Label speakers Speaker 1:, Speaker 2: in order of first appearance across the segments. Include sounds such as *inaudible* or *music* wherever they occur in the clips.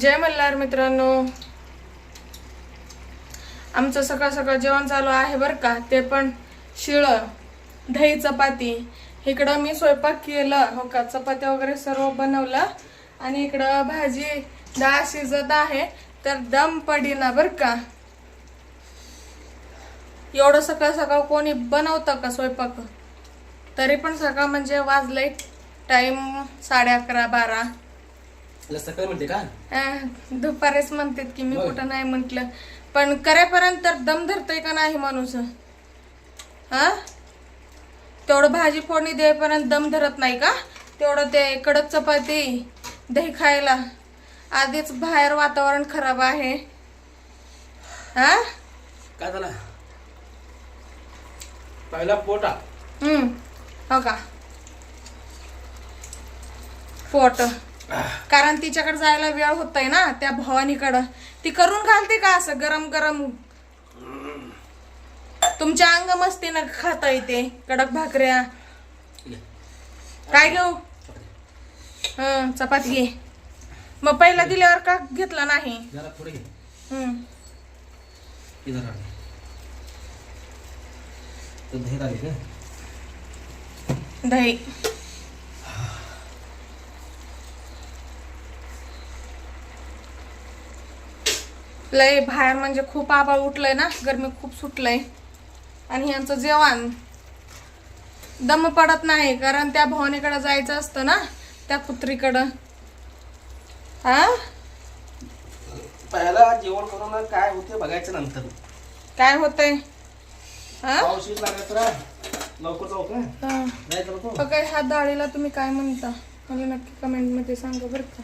Speaker 1: जय मल्हार मित्रांनो. आमचं सकाळ सकाळ जेवण चालू आहे बरं का? ते पण शिळं दही चपाती. इकडं मी स्वयंपाक केलं. हो का? चपात्या वगैरे सर्व बनवलं. आणि इकडं भाजी डाळ शिजत आहे. तर दम पडीना बरं का? एवढं सकाळ सकाळ कोणी बनवतं का स्वयंपाक? तरी पण सकाळ म्हणजे वाजलंय. टाईम साडे अकरा बारा.
Speaker 2: तुला सकाळी म्हणते का?
Speaker 1: अं, दुपारीच म्हणतात की मी
Speaker 2: होय.
Speaker 1: कुठं नाही म्हंटल. पण करेपर्यंत तर दम धरतोय का नाही माणूस? हा तेवढं भाजी फोडणी देईपर्यंत दम धरत नाही का? तेवढं ते कडक चपाती दही खायला. आधीच बाहेर वातावरण खराब आहे. हा
Speaker 2: काय झाला? पहिला पोटा.
Speaker 1: हम्म हो का? पोट. कारण तिच्याकडे जायला वेळ होतय ना त्या भवानीकडं. ती करून घालते का असं गरम गरम? तुमच्या अंग मस्तीनं खाता येते कडक भाकऱ्या. काय घेऊ? हं चपाती घे. मग पहिला दिल्यावर का घेतला नाही?
Speaker 2: दही आली का
Speaker 1: दही लय बाहेर म्हणजे खूप आबाळ उठलंय ना गरमी खूप सुटलंय. आणि यांचं जेवण दम पडत नाही कारण त्या भवानीकडे जायचं असतं ना त्या कुत्रीकडं. हा?
Speaker 2: पहिला जेवण करून काय होते बघायचं नंतर.
Speaker 1: काय होतंय? हा? हा. ह्या डाळीला तुम्ही काय म्हणता? मला नक्की कमेंटमध्ये सांगा बरं का.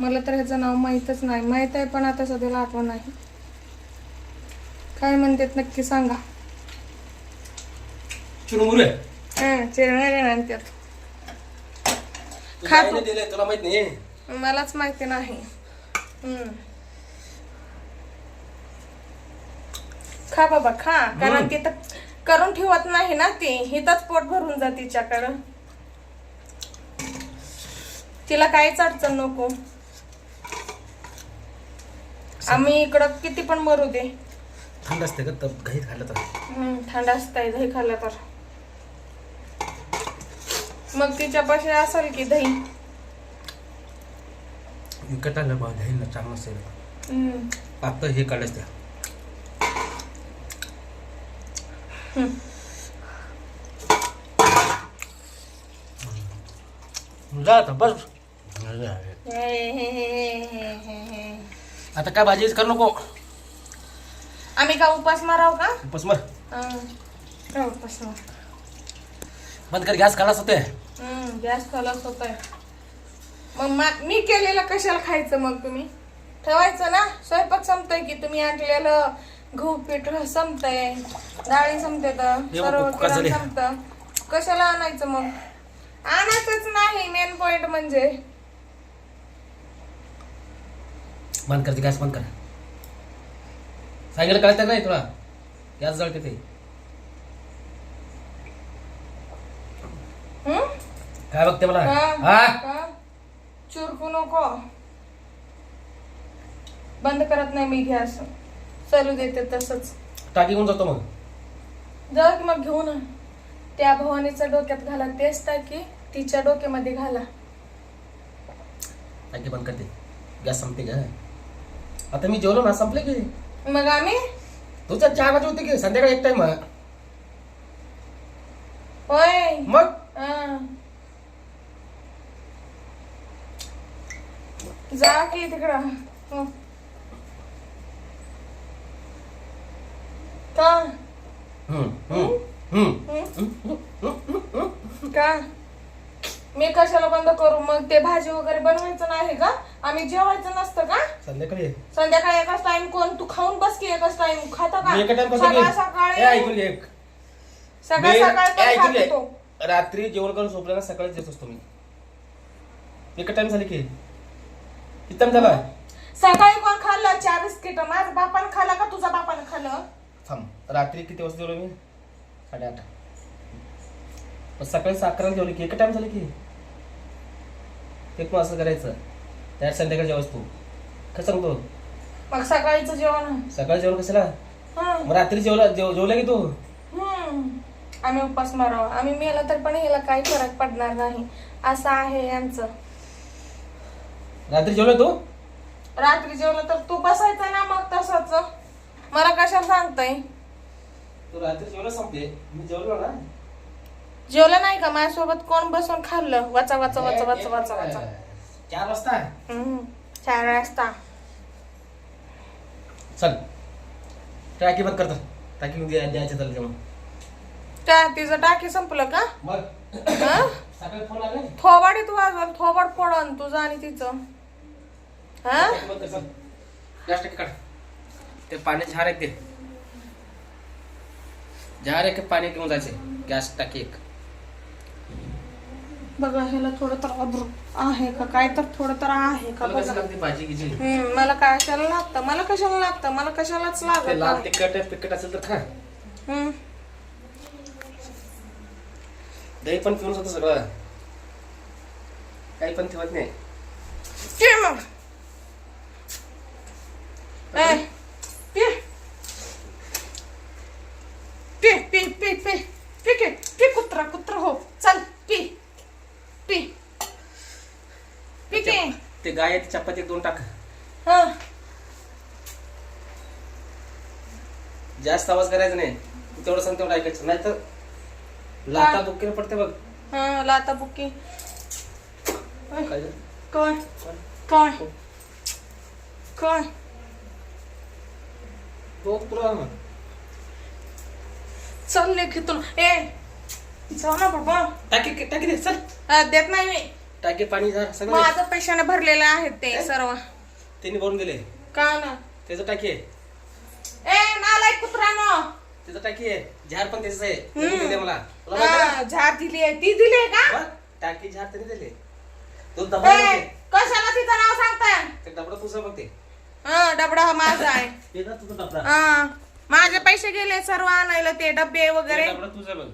Speaker 1: मला तर ह्याचं नाव माहीतच नाही. माहीत आहे पण आता सध्याला आठवण नाही. काय म्हणतात नक्की सांगा.
Speaker 2: चुरमुरे
Speaker 1: हं, चिरणारे म्हणतात.
Speaker 2: तू
Speaker 1: खा
Speaker 2: ताईने दिले तुला माहीत नाही?
Speaker 1: मलाच माहिती नाही. हं. खा बाबा खा. कारण. ती तर करून ठेवत नाही ना ती. हिथंच पोट भरून जा तिच्याकडं. तिला काहीच अडचण नको. आम्ही इकडं किती पण मरू दे.
Speaker 2: थंड असते का तब घाईत खाल्लं तर.
Speaker 1: थंड असतंय दही खाल्लं तर. मग तिच्यापाशी असेल की दही?
Speaker 2: विकत आणलं बा घाई ना चांगलं असेल. आता हे त्या.
Speaker 1: हं.
Speaker 2: जा आता बस.
Speaker 1: हे, हे, हे, हे, हे, हे.
Speaker 2: आता काय भाजी करू नको.
Speaker 1: आम्ही का उपास माराव का?
Speaker 2: मर.
Speaker 1: उपास मार?
Speaker 2: बंद कर गॅस काढाच होते
Speaker 1: गॅस खलास होत आहे मग मा- मी केलेलं कशाला खायचं मग तुम्ही? ठेवायचं ना? स्वयंपाक संपतोय की तुम्ही आणलेलं गहू पीठ संपतंय. डाळी संपते तर सर्व किराणा. संपतं. कशाला आणायचं मग? आणायचंच नाही मेन पॉइंट म्हणजे.
Speaker 2: बंद कर गॅस बंद कर. सांगितलं कळतं नाही तुला? गॅस जळते ते? काय बघते मला? हा?
Speaker 1: चुरकू नको. बंद करत नाही मी गॅस. चालू देते तसंच.
Speaker 2: टाकी घेऊन जातो मग.
Speaker 1: जा की मग घेऊन. त्या भवानीच्या डोक्यात घाला. तेच टाकी तिच्या डोक्यामध्ये घाला.
Speaker 2: टाकी बंद करते. गॅस संपते का? आता मी जेवलो ना संपले की?
Speaker 1: मग आम्ही?
Speaker 2: तुझ्या चार वाजता होते की? संध्याकाळी एक टाइम
Speaker 1: होय.
Speaker 2: मग?
Speaker 1: हा. जा की तिकडं. हो. का?
Speaker 2: हम्म, हम्म, हम्म.
Speaker 1: का? मी कशाला बंद करू? मग ते भाजी वगैरे बनवायचं नाही का? आम्ही जेवायचं नसतं का?
Speaker 2: संध्याकाळी.
Speaker 1: संध्याकाळी एकाच टाइम कोण? तू खाऊन बस की एकाच टाइम खाता का?
Speaker 2: मी एका टाइम
Speaker 1: सकाळ
Speaker 2: कसं ए,
Speaker 1: सकाळी
Speaker 2: ऐकून घे एक.
Speaker 1: सकाळ
Speaker 2: मी-
Speaker 1: सकाळ
Speaker 2: ए,
Speaker 1: तो
Speaker 2: ऐकून घे.
Speaker 1: खातो
Speaker 2: रात्री जेवण करून झोपल्या ना सकाळीच येत असतो मी. एका टाइम झाली की. किती झाला?
Speaker 1: सकाळी कोण खाल्लं? चार बिस्किट. माझ्या बापानं खाल्लं का तुझ्या बापानं खाल्लं?
Speaker 2: थांब. रात्री किती वाजता जेवलो मी? साडेआठ. मग सकाळी अकरा जेवली की एक टाइम झाली की? ते पण असं करायचं. त्यात संध्याकाळी जेवायच तू काय सांगतो?
Speaker 1: मग सकाळीचं जेवण.
Speaker 2: सकाळी जेवण कशाला?
Speaker 1: हं.
Speaker 2: मग रात्री जेवला जेव जेवला की तू.
Speaker 1: आम्ही उपास मारावा. आम्ही मेला तर पण याला काही फरक पडणार नाही. असं आहे यांचं.
Speaker 2: रात्री जेवला तू?
Speaker 1: रात्री जेवलं तर तू बसायचं ना मग तसंच. मला कशाला सांगताय?
Speaker 2: तू रात्री जेवला संपले. मी जेवलो ना.
Speaker 1: जेवलं नाही का? माझ्यासोबत कोण बसून खाल्लं? वाचा वाचा वाचा वाचा वाचा वाचा.
Speaker 2: चार वाजता.
Speaker 1: चार वाजता.
Speaker 2: चल. टाकी बंद करतो. टाकी द्यायचे त्याला जेवण.
Speaker 1: का तिचं टाकी संपलं का?
Speaker 2: मग.
Speaker 1: हं?
Speaker 2: सकाळी फोन आला
Speaker 1: थोबाडीत वाजल थोबाड पडन तुझं आणि तिचं. हा?
Speaker 2: टाकी बंद कर चल. गॅस टाकी काढ. ते पाणी झार एक झार एक पाणी घेऊन जायचे. गॅस टाकी एक.
Speaker 1: बघा ह्याला थोडं तर अब्रू आहे का? काय तर थोडं तर आहे का बघा.
Speaker 2: भाजी गिजी
Speaker 1: हम्म मला कशाला लागतं? मला कशाला लागतं? मला कशालाच
Speaker 2: ते
Speaker 1: लागत
Speaker 2: लाल
Speaker 1: नाही.
Speaker 2: तिखट पिकट असेल तर खा.
Speaker 1: हम्म.
Speaker 2: दही पण पिऊन होतं सगळं. काही पण ठेवत नाही.
Speaker 1: मग. ए,
Speaker 2: गाय आहे, चपाती दोन टाक.
Speaker 1: हा.
Speaker 2: जास्त आवाज करायचा नाही. तेवढं सांग तेवढं ऐकायचं. नाही तर लाता बुक्कीने पडते बघ.
Speaker 1: हा लाता बुकी
Speaker 2: काय?
Speaker 1: काय काय
Speaker 2: तुला
Speaker 1: ए जाऊ ना बाबा.
Speaker 2: टाकी टाकी दे चल.
Speaker 1: देत नाही मी.
Speaker 2: टाकी पाणी झार सगळं.
Speaker 1: माझं पैशाने भरलेले आहेत ते सर्व.
Speaker 2: त्यांनी भरून दिले.
Speaker 1: का ना?
Speaker 2: त्याचं टाकी. आहे
Speaker 1: ए नालाय कुत्रानो
Speaker 2: त्याचं टाकी. आहे झार पण त्याच आहे. त्यांनी दिले मला? तुला माहिती आहे
Speaker 1: हा, झाड दिली आहे. ती दिली आहे का?
Speaker 2: बघ, टाकी झार त्यांनी दिले. तो दबा
Speaker 1: ए, कशाला तिचं नाव सांगताय?
Speaker 2: ते डबडा तुझं बघ ते
Speaker 1: हा डबडा हा माझा आहे. *laughs*
Speaker 2: ते ना तुझं डबडा.
Speaker 1: हा माझे पैसे गेले सर्व आणायला ते डबे वगैरे.
Speaker 2: ते डबडा तुझं बघ.